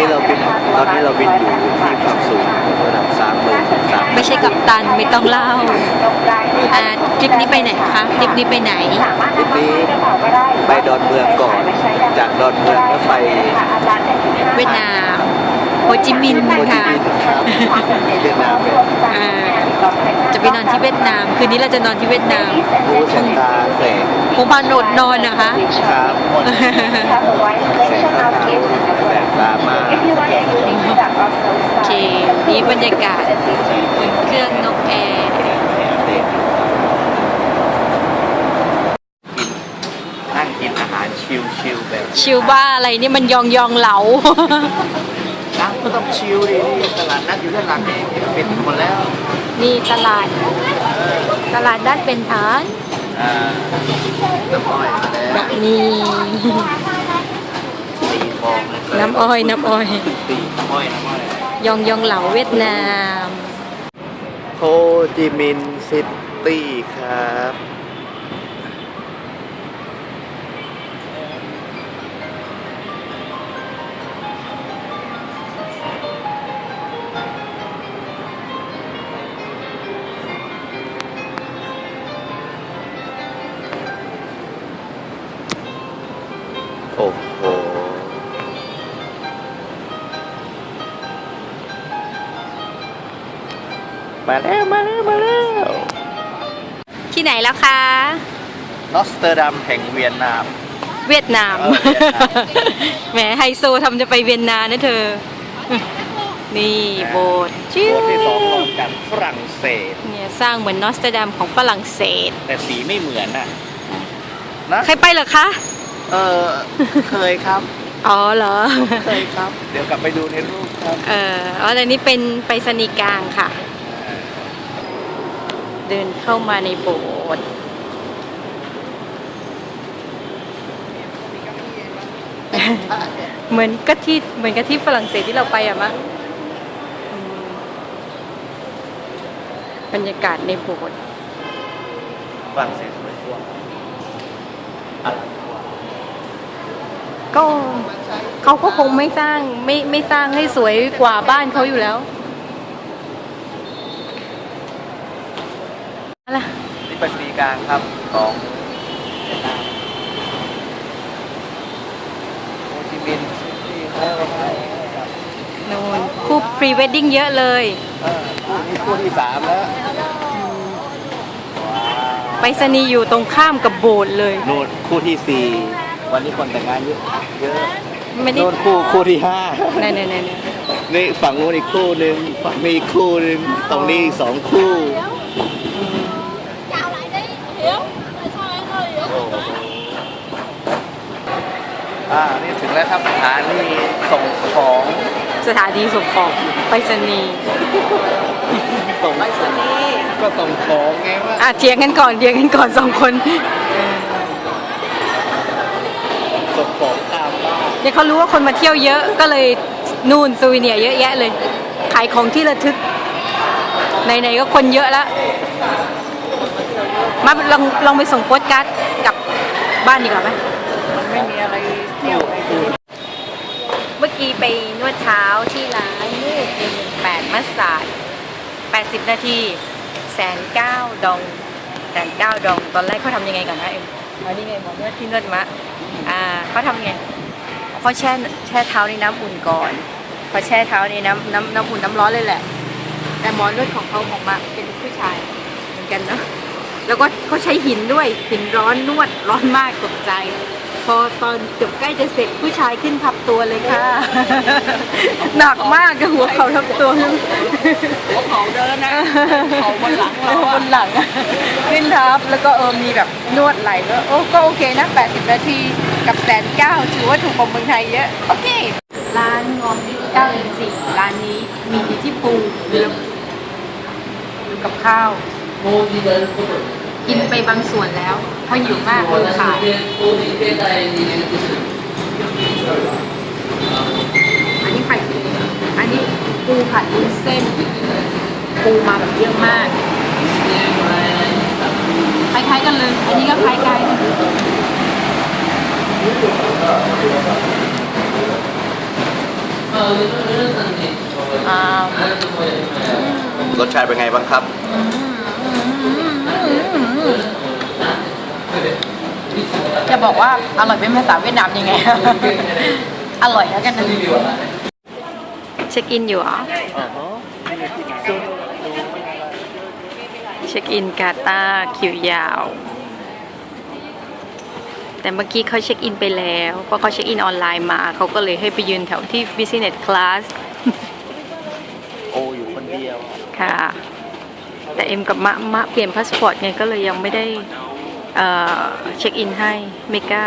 นี้เราบินตอนนี้เราบินอยู่ที่ความสูงระดับสามหมื่นสามไม่ใช่กับตันไม่ต้องเล่าอ่าทริปนี้ไปไหนคะทริปนี้ไปไหนทริปนี้ไปดอนเมืองก่อน จากดอนเมืองก็ไปเวียดนามโฮจิมินห์โฮจิค่ะมินห์ครับเวียดนามเนี่ยอ่าจะไปนอนที่เวียดนาม คืนนี้เราจะนอนที่เวียดนามดูชะตาแสงคงพานอดนอนนะคะครับแสงขาวแบบตามาก โอเค นี่บรรยากาศบนเครื่องนกแอร์ นั่งกินอาหาร ชิลๆแบบชิวบ้าอะไรนี่มันยองยองเหลานั่งก็ต้องชิลดินี่ตลาดนัดอยู่ด้านหลังเองปิดหมดแล้วนี่ตลาด ตลาดด้านเป็นฐานอ่าน้ำอ้อยมาแล้วแบบนี้ตีฟองเลยน้ำอ้อยน้ำอ้อย ตีน้ำอ้อยน้ำอ้อยยองยองเหลาเวียดนาม โฮจิมินห์ซิตี้ครับ อ้โหมาแล้วมาแล้วมาแล้วที่ไหนแล้วคะ นอสเตอร์ดัมแห่งเวียนนาม เวียดนาม เออเวียดนาม แหมไฮโซทำจะไปเวียนนานะเธอ นี่โบสถ์ชิวโบสถ์ที่สองของกันฝรั่งเศส เนี่ยสร้างเหมือนนอสเตอร์ดัมของฝรั่งเศส แต่สีไม่เหมือนน่ะนะ ใครไปเหรอคะ เออเคยครับ อ๋อเหรอ เคยครับ เดี๋ยวกลับไปดูในรูปครับ เอออ๋อแต่นี่เป็นไปรษณีย์กลางค่ะ เดินเข้ามาในโบสถ์เหมือนก็ที่เหมือนกับที่ฝรั่งเศสที่เราไปอะมะอืมบรรยากาศในโบสถ์ฝรั่งเศสสวยกว่าอลังกว่า ก็เขาก็คงไม่สร้างไม่ไม่สร้างให้สวยกว่าบ้านเขาอยู่แล้วอะไรนี่เป็นสีกลางครับของเวียดนามโฮจิมินห์ซิตี้ครับนูนคู่พรีเวดดิ้งเยอะเลย เออคู่นี้คู่ที่สามแล้วว้าวไปรษณีย์อยู่ตรงข้ามกับโบสถ์เลย นู่นคู่ที่สี่ วันนี้คนแต่งงานเยอะเยอะไม่ได้นู่นคู่คู่ที่ห้าไหนไหนไหนไหนนี่ฝั่งนู้นอีกคู่หนึ่งฝั่งนี้อีกคู่หนึ่งตรงนี้อีกสองคู่ Chào lại đi Hiểu Tại sao em ơi Hiểu โอ้โหอ่านี่ถึงแล้วครับสถานีส่งของสถานีส่งของไปรษณีย์ส่งไปสนีก็ส่งของไงว่าอะเถียงกันก่อนเถียงกันก่อนสองคน ส่งของตามบ้าน เนี่ยเขารู้ว่าคนมาเที่ยวเยอะก็เลยนู่นซูวิเนียร์เยอะแยะเลย ขายของที่ระทึกไหนๆก็คนเยอะแล้ว มาลองลองไปส่งโปสการ์ดกลับบ้านดีกว่าไหมไม่มีอะไรเที่ยวไงคือเมื่อกี้ไปนวดเท้าที่ร้านยืดหนึ่งแปดมัสซาดแปดสิบนาทีแสนเก้าดองแสนเก้าดอง ตอนแรกเขาทำยังไงก่อนนะเอ็มเอานี่ไงหมอนวดที่นวดมะ อ่าเขาทำไง เขาแช่แช่เท้าในน้ำอุ่นก่อนพอแช่เท้าในน้ำน้ำน้ำอุ่นน้ำร้อนเลยแหละ แต่หมอนวดของเขาของมาเป็นผู้ชายเหมือนกันเนาะแล้วก็เขาใช้หินด้วยหินร้อนนวดร้อนมากตกใจ พอตอนเกือบใกล้จะเสร็จผู้ชายขึ้นทับตัวเลยค่ะ หนักมากหัวเขาทับตัวหัวเขาเดินนะเขาบนหลังเราบอะนหลังอะขึ้นทับแล้วก็เออมีแบบนวดไหล่ด้วยโอ้ก็โอเคนะ80นาที กับแสนเก้าถือว่าถูกกว่าเมืองไทยเยอะ โอเค ร้านงอมเก้าอินสี่ร้านนี้มีดีที่ปูหรือกับข้าว กินไปบางส่วนแล้วเพราะหิวมากเลยขายอันนี้ไข่อันนี้ปูผัดวุ้นเส้น ปูมาแบบเยอะมากคล้ายๆกันเลย อันนี้ก็คล้ายกัน อ่ารสชาติเป็นไงบ้างครับ จะบอกว่าอร่อยเป็นภาษาเวียดนามยังไง อร่อยแล้วกันนะเช็คอินอยู่เหรอเช็คอินกาตาร์คิวยาว แต่เมื่อกี้เขาเช็คอินไปแล้วเพราะเขาเช็คอินออนไลน์มาเขาก็เลยให้ไปยืนแถวที่ business class โออยู่คนเดียว ค่ะ แต่เอ็มกับมะมะเปลี่ยนพาสปอร์ตไงก็เลยยังไม่ได้เอ่อเช็คอินให้ไม่กล้า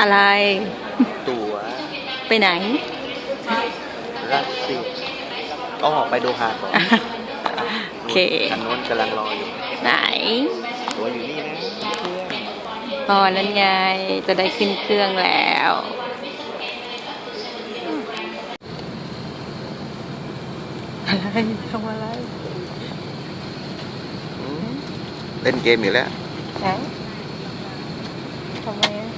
อะไร ตั๋วไปไหน รัสเซียอ๋อไปดูฮาก่อนโอเค ทางโน้นกำลังรออยู่ ไหน ตั๋วอยู่นี่นะอ๋อนั่นไง จะได้ขึ้นเครื่องแล้ว อะไรทำอะไร เล่นเกมอยู่แล้ว ไหนทำไมอะ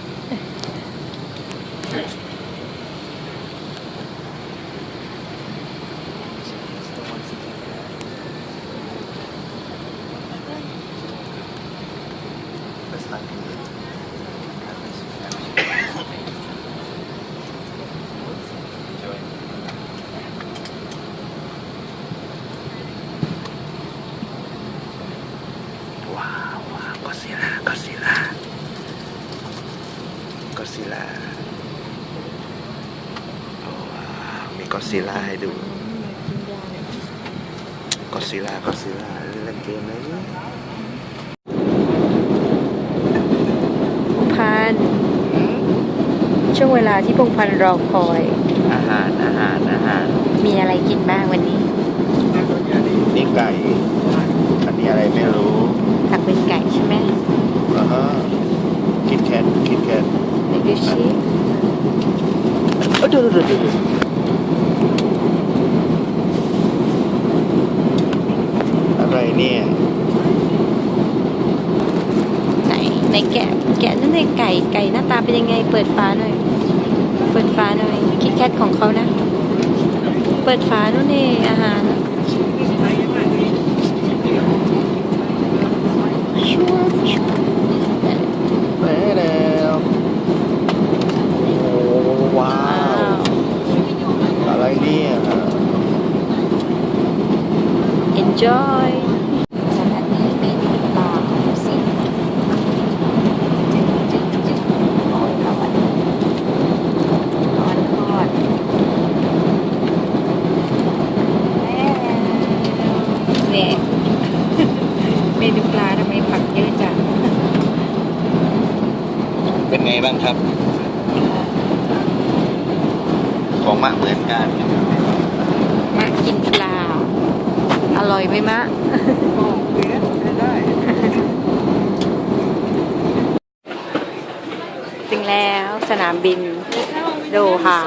ว้าวว้าวก็ซิล่าก็ซิล่าก็ซิ ล่าว้าวมีก็ซิล่าให้ดูก็ซิล่าก็ซิล่าเล่นเกมเลยพงพันธุ์ช่วงเวลาที่พงพันธุ์รอคอย อาหารอาหารอาหารมีอะไรกินบ้างวันนี้นี่ไก่อันนี้อะไรไม่รู้ตักเป็นไก่ใช่ไหมอ่าฮะคิดแคทคิดแคท ไปดูชิเอ้ยเดี๋ยวเดี๋ยวเดี๋ยวอะไรเนี่ยไหนในแกะแกะนั่นในไก่ไก่หน้าตาเป็นยังไง เปิดฟ้าหน่อย เปิดฟ้าหน่อย คิดแคทของเขานะ เปิดฟ้านู่นนี่อาหารชัวร์ชัวร์ แม่แล้วโอ้ว้าว อะไรเนี่ย enjoy จากอันนี้เป็นปลาสิจึ๊งจึ๊งจึ๊งร้อนร้อนร้อนทอดเนี่ ยเมนูปลาทำไมผักเยอะจัง เป็นไงบ้างครับ ของมะเหมือนกัน มากินปลา อ ร่อยไหมมะถึงแล้วสนามบินโดฮา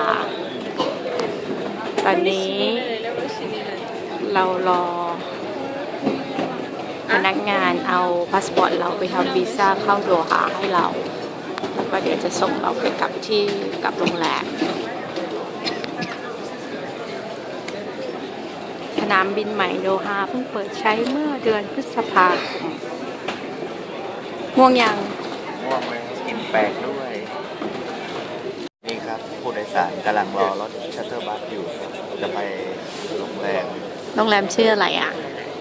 ตอนนี้เรารอพนักงานเอาพาสปอร์ตเราไปทำวีซ่าเข้าโดฮาให้เรา แล้วก็เดี๋ยวจะส่งเราไปกลับที่กลับโรงแรม นามบินใหม่โดฮาเพิ่งเปิดใช้เมื่อเดือนพฤษภาคมง่วงยังม่วงเลยกินแปลกด้วย นี่ครับผู้โดยสารกำลังรอรถชัตเตอร์บัสอยู่จะไปโรงแรมโรงแรมชื่ออะไรอะ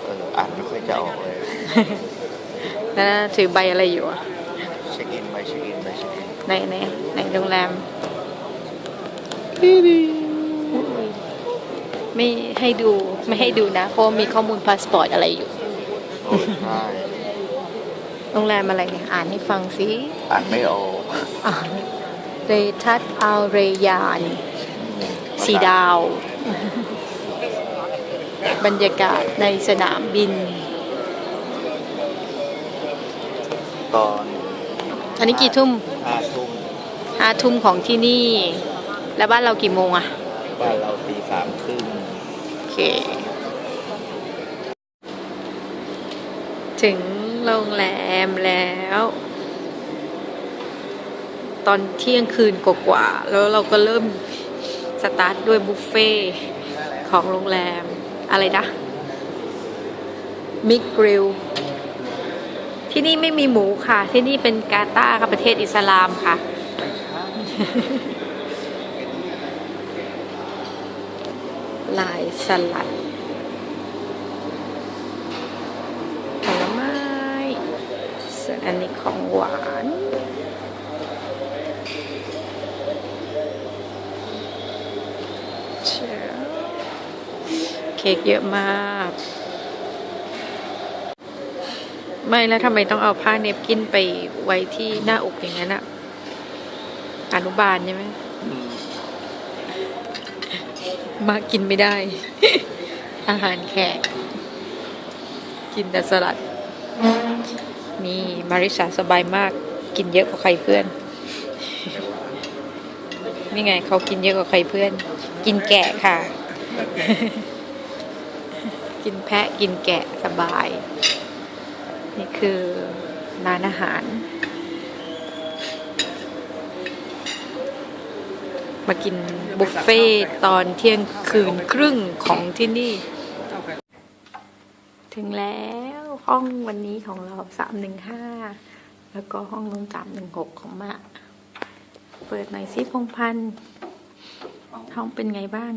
เอออ่านไม่ค่อยจะออกเลยแล้วถือใบอะไรอยู่อะเช็คอินไปเช็คอินไปเช็คอินในในในโรงแรม ไม่ให้ดูไม่ให้ดูนะ เพราะมีข้อมูลพาสปอร์ตอะไรอยู่ โอ้ใช่โรงแรมอะไรเนี่ยอ่านให้ฟังสิอ่านไม่ออกเรทัสอัลเรยานสีดาว บรรยากาศในสนามบิน ตอนอันนี้กี่ทุ่มห้าทุ่มห้าทุ่มของที่นี่ แล้วบ้านเรากี่โมงอะ บ้านเราตีสามครึ่ง โอ เค ถึงโรงแรมแล้ว ตอนเที่ยงคืนกว่าๆแล้วเราก็เริ่มสตาร์ทด้วยบุฟเฟ่ของโรงแรม อะไรนะมิกกริลที่นี่ไม่มีหมูค่ะ ที่นี่เป็นกาตาร์ประเทศอิสลามค่ะ ลายสลัดผลไม้ส่วนอันนี้ของหวานเชียวเค้กเยอะมาก ไม่แล้วทำไมต้องเอาผ้าเนปกินไปไว้ที่หน้าอกอย่างนั้นอะอนุบาลใช่ไหม มากินไม่ได้ อาหารแขก กินแต่สลัด นี่มาริสาสบายมาก กินเยอะกว่าใครเพื่อน นี่ไงเขากินเยอะกว่าใครเพื่อน กินแกะค่ะ กินแพะกินแกะสบาย นี่คือร้านอาหาร มากินบุฟเฟ่ต์ตอนเที่ยงคืนครึ่งของที่นี่ ถึงแล้วห้องวันนี้ของเราสามหนึ่งห้าแล้วก็ห้องนู้นสามหนึ่งหกของมะ เปิดหน่อยสิพงพันธ์ห้องเป็นไงบ้าง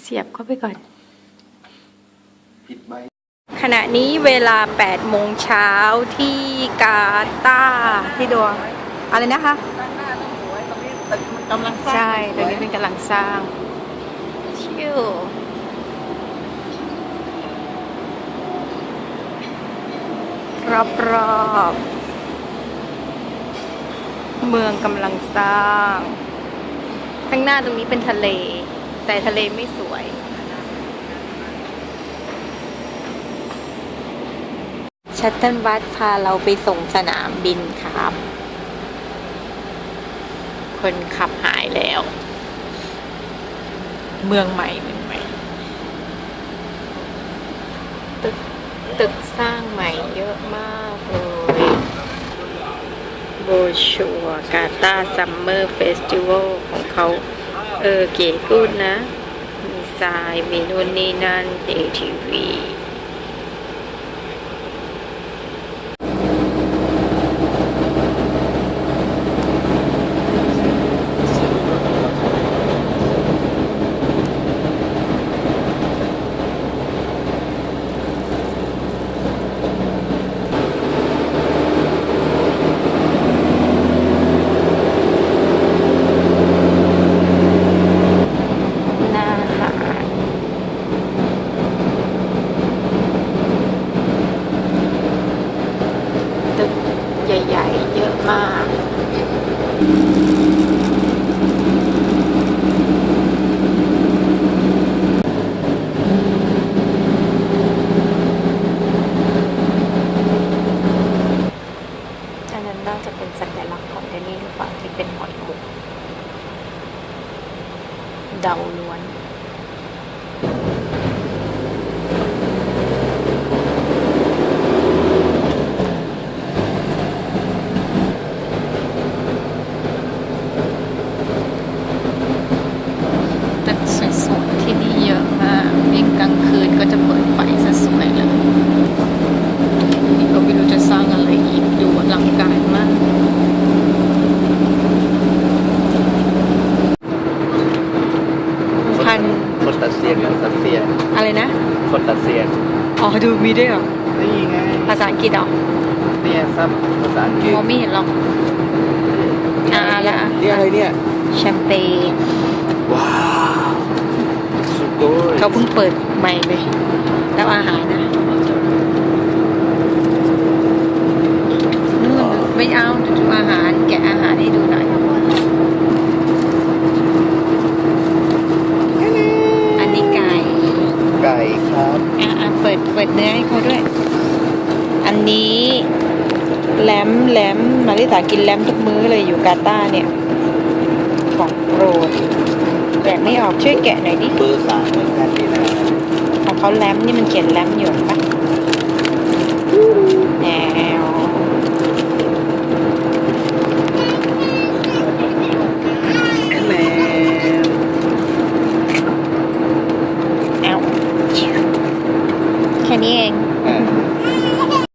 เสียบเข้าไปก่อนผิดใบขณะนี้เวลา8โมงเช้าที่กาตาร์ที่ดวงอะไรนะคะ กมันกำลังสร้างใช่ตอนนี้เป็นกำลังสร้าง ชิวรอบรอบๆเมืองกำลังสร้าง ข้างหน้าตรงนี้เป็นทะเล แต่ทะเลไม่สวย ชัตเติลบัสพาเราไปส่งสนามบินครับ คนขับหายแล้ว เมืองใหม่เมืองใหม่ ตึกตึกสร้างใหม่เยอะมากเลยโบชัวกาตาซัมเมอร์เฟสติวัลของเขา เออเก๋กูดนะ มีทรายมีนู่นนี่นั่น ATV หน้าหาดตึกใหญ่ ๆ เยอะมาก อันนั้นน่าจะเป็นสัญลักษณ์ของที่นี่หรือเปล่าที่เป็นหอยมุก เดาล้วน ตึกสวยๆที่นี่เยอะมากยิ่งกลางคืนก็จะเปิดไฟซะสวยเลยนี่ก็ไม่รู้จะสร้างอะไรอีกดูอลังการมากพันคนตัดเสียงกับตัดเสียงอะไรนะ คนตัดเสียงอ๋อดูมีด้วยเหรอนี่ไงภาษาอังกฤษเหรอเนี่ยซับภาษาอังกฤษมองไม่เห็นหรอกอ่าละนี่อะไรเนี่ยแชมเปญว้าวสุดโดย เขาเพิ่งเปิดใหม่เลย แล้วอาหารนะนู่นไม่เอาดูอาหารแกะอาหารให้ดูหน่อย อันนี้ไก่ ไก่ครับอะอะเปิดเปิดเนื้อให้เขาด้วย อันนี้แหลมแหลมมาริสากินแหลมทุกมื้อเลยอยู่กาตาร์เนี่ย ของโปรด แกะไม่ออกช่วยแกะหน่อยดิเบอร์สามเหมือนกันนี่นะของเขาแรมนี่มันเขียนแรมอยู่ปะ